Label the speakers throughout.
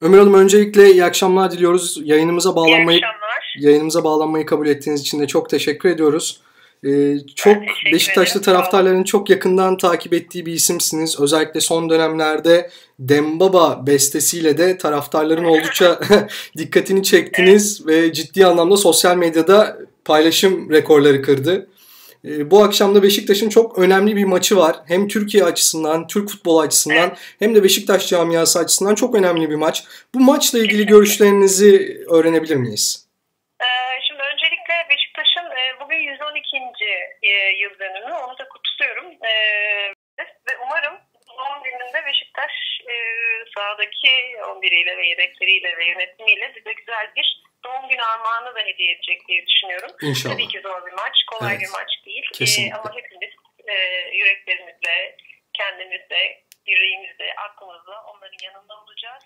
Speaker 1: Ömer Hanım öncelikle iyi akşamlar diliyoruz. Yayınımıza bağlanmayı yayınımıza bağlanmayı kabul ettiğiniz için de çok teşekkür ediyoruz. Ee, çok Beşiktaşlı taraftarların çok yakından takip ettiği bir isimsiniz. Özellikle son dönemlerde Dembaba bestesiyle de taraftarların oldukça dikkatini çektiniz ve ciddi anlamda sosyal medyada paylaşım rekorları kırdı. Ee, bu akşam da Beşiktaş'ın çok önemli bir maçı var. Hem Türkiye açısından, Türk futbol açısından hem de Beşiktaş camiası açısından çok önemli bir maç. Bu maçla ilgili görüşlerinizi öğrenebilir miyiz?
Speaker 2: Ee, şimdi öncelikle Beşiktaş'ın e, bugün 112. E, yıl dönümü. Onu da kutluyorum. Ee, ve umarım doğum gününde Beşiktaş e, sahadaki 11'iyle ve yedekleriyle ve yönetimiyle bize güzel bir doğum günü armağanı da hediye edecek diye düşünüyorum.
Speaker 1: İnşallah.
Speaker 2: Tabii ki zor bir maç, kolay evet. bir maç değil.
Speaker 1: Kesinlikle.
Speaker 2: Ee, ama hepimiz e, yüreklerimizle, kendimizle, yüreğimizle, aklımızla onların yanında olacağız.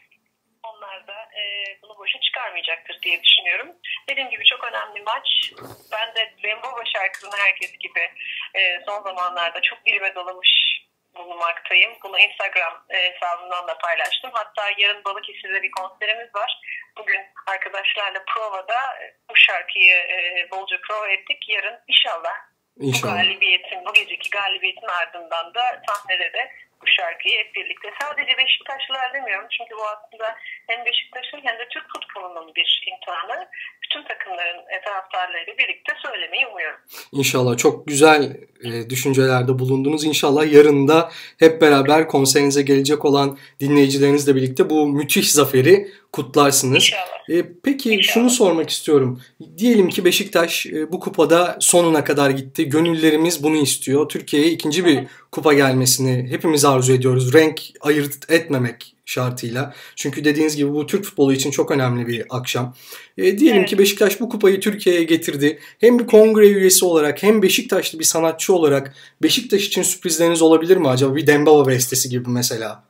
Speaker 2: Onlar da e, bunu boşa çıkarmayacaktır diye düşünüyorum. Dediğim gibi çok önemli maç. Ben de Bembaba şarkısını herkes gibi e, son zamanlarda çok dilime dolamış bulunmaktayım. Bunu Instagram e, hesabımdan da paylaştım. Hatta yarın Balıkesir'de bir konserimiz var. Bugün arkadaşlarla provada e, bu şarkıyı e, bolca prova ettik. Yarın inşallah, inşallah. galibiyetin, bu geceki galibiyetin ardından da sahnede de bu şarkıyı hep birlikte. Sadece Beşiktaşlılar demiyorum çünkü bu aslında hem Beşiktaş'ın hem de Türk futbolunun bir imtihanı. Bütün takımların taraftarlarıyla birlikte söylemeyi umuyorum.
Speaker 1: İnşallah çok güzel e, düşüncelerde bulundunuz. İnşallah yarın da hep beraber konserinize gelecek olan dinleyicilerinizle birlikte bu müthiş zaferi kutlarsınız.
Speaker 2: İnşallah.
Speaker 1: E, peki İnşallah. şunu sormak istiyorum. Diyelim ki Beşiktaş e, bu kupada sonuna kadar gitti. Gönüllerimiz bunu istiyor. Türkiye'ye ikinci bir kupa gelmesini hepimiz arzu ediyoruz. Renk ayırt etmemek şartıyla. Çünkü dediğiniz gibi bu Türk futbolu için çok önemli bir akşam. E, diyelim evet. ki Beşiktaş bu kupayı Türkiye'ye getirdi. Hem bir kongre üyesi olarak hem Beşiktaşlı bir sanatçı olarak Beşiktaş için sürprizleriniz olabilir mi acaba? Bir Dembaba bestesi gibi mesela.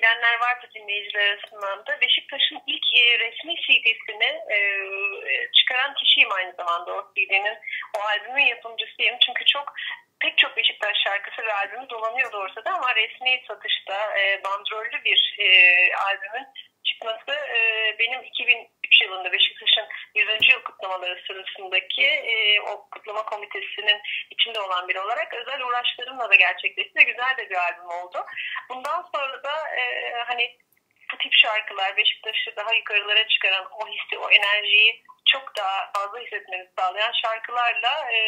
Speaker 2: bilenler vardı dinleyiciler arasından da. Beşiktaş'ın ilk e, resmi CD'sini e, çıkaran kişiyim aynı zamanda o CD'nin. O albümün yapımcısıyım. Çünkü çok pek çok Beşiktaş şarkısı ve albümü dolanıyordu ortada ama resmi satışta e, bandrollü bir e, albümün çıkması e, benim 2003 yılında Beşiktaş'ın 100. yıl kutlamaları sırasındaki e, o kutlama komitesinin içinde olan biri olarak özel uğraşlarımla da gerçekleşti ve güzel de bir albüm oldu. Bundan sonra da e, hani bu tip şarkılar Beşiktaş'ı daha yukarılara çıkaran o hissi, o enerjiyi çok daha fazla hissetmenizi sağlayan şarkılarla e,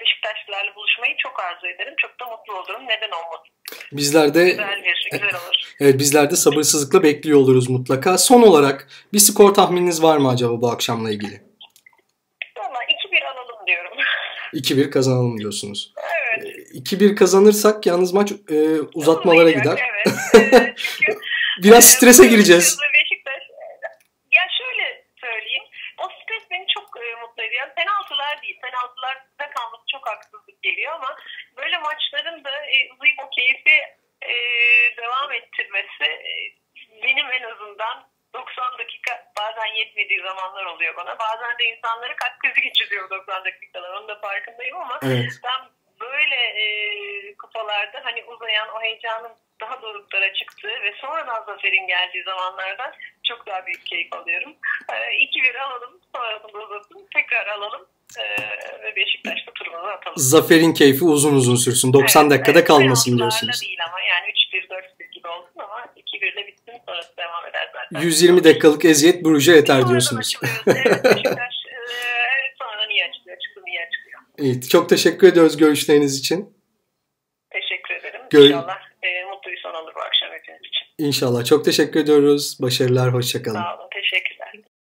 Speaker 2: Beşiktaşlılarla buluşmayı çok arzu ederim. Çok da mutlu olurum. Neden olmasın?
Speaker 1: Bizler de
Speaker 2: güzel, bir, güzel olur.
Speaker 1: Evet bizler de sabırsızlıkla bekliyor oluruz mutlaka. Son olarak bir skor tahmininiz var mı acaba bu akşamla ilgili?
Speaker 2: Valla 2-1 alalım diyorum.
Speaker 1: 2-1 kazanalım diyorsunuz.
Speaker 2: Evet.
Speaker 1: 2-1 kazanırsak yalnız maç e, uzatmalara gider.
Speaker 2: Evet. Çünkü
Speaker 1: Biraz strese gireceğiz.
Speaker 2: Beşiktaş ya şöyle söyleyeyim. O stres beni çok e, mutlu ediyor. Penaltılar değil. Penaltılarda kalması çok haksızlık geliyor ama böyle maçların da e, uzayıp o keyfi e, devam ettirmesi e, benim en azından 90 dakika bazen yetmediği zamanlar oluyor bana. Bazen de insanları kalp krizi geçiriyor 90 dakikalar. Onun da farkındayım ama
Speaker 1: evet.
Speaker 2: ben böyle e, kupalarda hani uzayan o heyecanın daha doruklara çıktığı ve sonradan zaferin geldiği zamanlardan çok daha büyük keyif alıyorum. E, 2-1 alalım, sonrasında uzatın, tekrar alalım e, ve Beşiktaş'ta turumuzu atalım.
Speaker 1: Zaferin keyfi uzun uzun sürsün. 90 evet, dakikada evet, kalmasın diyorsunuz.
Speaker 2: değil ama yani 3-1, 4-1 gibi olsun ama 2-1'le bitsin sonrası devam eder zaten.
Speaker 1: 120 dakikalık eziyet Brugge yeter diyorsunuz.
Speaker 2: evet, Beşiktaş e, sonradan iyi açılıyor, çıktı iyi açılıyor.
Speaker 1: İyi, çok teşekkür ediyoruz görüşleriniz için.
Speaker 2: Teşekkür ederim. Gör İnşallah e, mutlu bir son olur bu akşam için.
Speaker 1: İnşallah. Çok teşekkür ediyoruz. Başarılar. Hoşçakalın.
Speaker 2: Sağ olun. Teşekkürler.